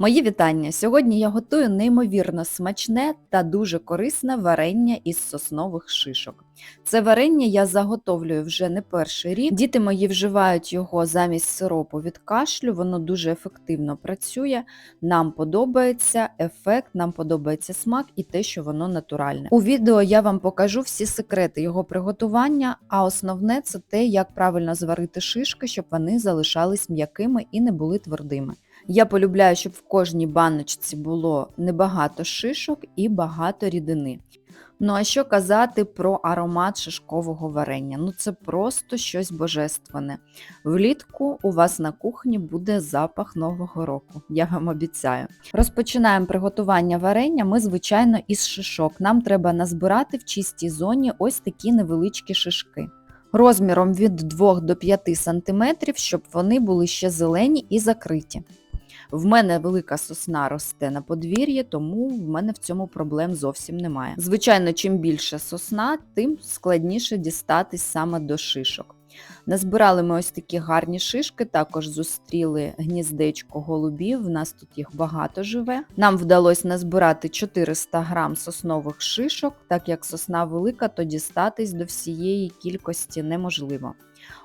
Мої вітання! Сьогодні я готую неймовірно смачне та дуже корисне варення із соснових шишок. Це варення я заготовлюю вже не перший рік. Діти мої вживають його замість сиропу від кашлю, воно дуже ефективно працює. Нам подобається ефект, нам подобається смак і те, що воно натуральне. У відео я вам покажу всі секрети його приготування, а основне це те, як правильно зварити шишки, щоб вони залишались м'якими і не були твердими. Я полюбляю, щоб в кожній баночці було небагато шишок і багато рідини. Ну а що казати про аромат шишкового варення? Ну це просто щось божественне. Влітку у вас на кухні буде запах нового року, я вам обіцяю. Розпочинаємо приготування варення ми, звичайно, із шишок. Нам треба назбирати в чистій зоні ось такі невеличкі шишки. Розміром від 2 до 5 см, щоб вони були ще зелені і закриті. В мене велика сосна росте на подвір'ї, тому в мене в цьому проблем зовсім немає. Звичайно, чим більше сосна, тим складніше дістатись саме до шишок. Назбирали ми ось такі гарні шишки, також зустріли гніздечко голубів, в нас тут їх багато живе. Нам вдалося назбирати 400 грам соснових шишок, так як сосна велика, то дістатись до всієї кількості неможливо.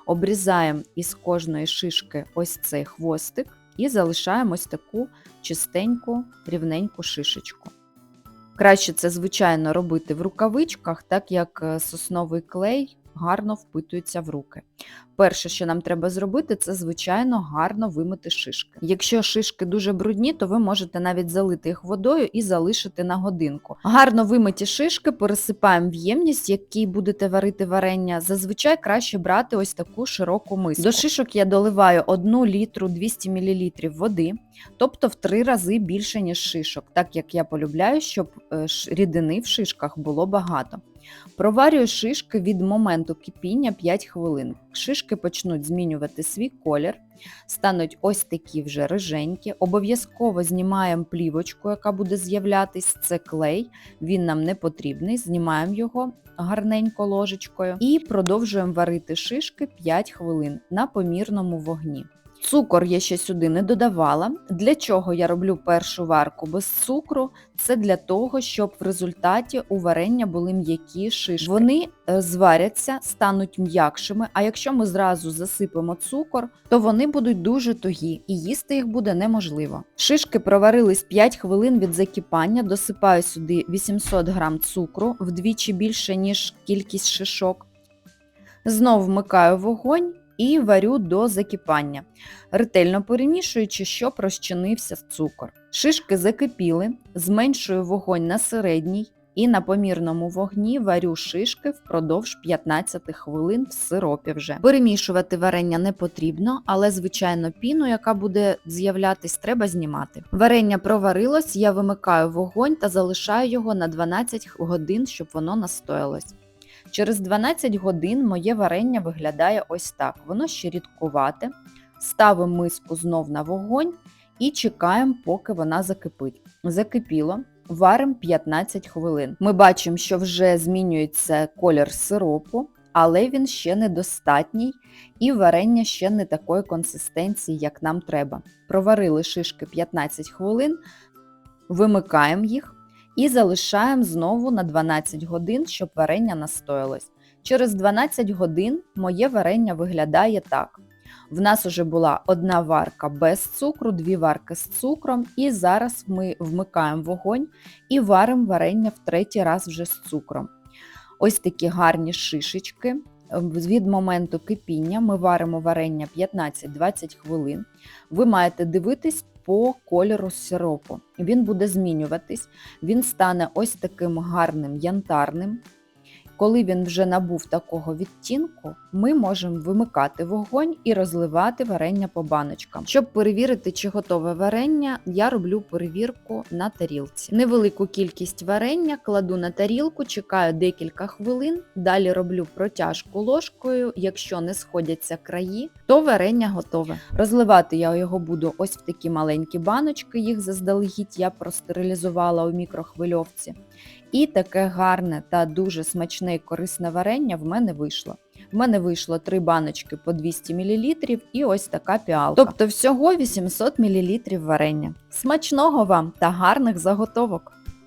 Обрізаємо із кожної шишки ось цей хвостик і залишаємо ось таку чистеньку, рівненьку шишечку. Краще це, звичайно, робити в рукавичках, так як е, сосновий клей гарно впитується в руки. Перше, що нам треба зробити, це, звичайно, гарно вимити шишки. Якщо шишки дуже брудні, то ви можете навіть залити їх водою і залишити на годинку. Гарно вимиті шишки пересипаємо в ємність, якій будете варити варення. Зазвичай краще брати ось таку широку миску. До шишок я доливаю 1 літру 200 мл води, тобто в 3 рази більше, ніж шишок, так як я полюбляю, щоб е, рідини в шишках було багато. Проварюю шишки від моменту кипіння 5 хвилин. Шишки почнуть змінювати свій колір, стануть ось такі вже риженькі. Обов'язково знімаємо плівочку, яка буде з'являтись, це клей, він нам не потрібний, знімаємо його гарненько ложечкою і продовжуємо варити шишки 5 хвилин на помірному вогні. Цукор я ще сюди не додавала. Для чого я роблю першу варку без цукру? Це для того, щоб в результаті у варення були м'які шишки. Вони е, зваряться, стануть м'якшими, а якщо ми зразу засипемо цукор, то вони будуть дуже тугі і їсти їх буде неможливо. Шишки проварились 5 хвилин від закипання, досипаю сюди 800 г цукру, вдвічі більше, ніж кількість шишок. Знову вмикаю вогонь і варю до закипання, ретельно перемішуючи, щоб розчинився цукор. Шишки закипіли, зменшую вогонь на середній і на помірному вогні варю шишки впродовж 15 хвилин в сиропі вже. Перемішувати варення не потрібно, але, звичайно, піну, яка буде з'являтись, треба знімати. Варення проварилось, я вимикаю вогонь та залишаю його на 12 годин, щоб воно настоялось. Через 12 годин моє варення виглядає ось так. Воно ще рідкувате. Ставимо миску знов на вогонь і чекаємо, поки вона закипить. Закипіло, варимо 15 хвилин. Ми бачимо, що вже змінюється колір сиропу, але він ще недостатній і варення ще не такої консистенції, як нам треба. Проварили шишки 15 хвилин, вимикаємо їх. І залишаємо знову на 12 годин, щоб варення настоялось. Через 12 годин моє варення виглядає так. В нас вже була одна варка без цукру, дві варки з цукром, і зараз ми вмикаємо вогонь і варимо варення в третій раз вже з цукром. Ось такі гарні шишечки. Від моменту кипіння ми варимо варення 15-20 хвилин. Ви маєте дивитись по кольору сиропу. Він буде змінюватись, він стане ось таким гарним янтарним. Коли він вже набув такого відтінку, ми можемо вимикати вогонь і розливати варення по баночкам. Щоб перевірити, чи готове варення, я роблю перевірку на тарілці. Невелику кількість варення кладу на тарілку, чекаю декілька хвилин, далі роблю протяжку ложкою. Якщо не сходяться краї, то варення готове. Розливати я його буду ось в такі маленькі баночки, їх заздалегідь я простерилізувала у мікрохвильовці. І таке гарне та дуже смачне і корисне варення в мене вийшло. В мене вийшло 3 баночки по 200 мл і ось така піалка. Тобто всього 800 мл варення. Смачного вам та гарних заготовок!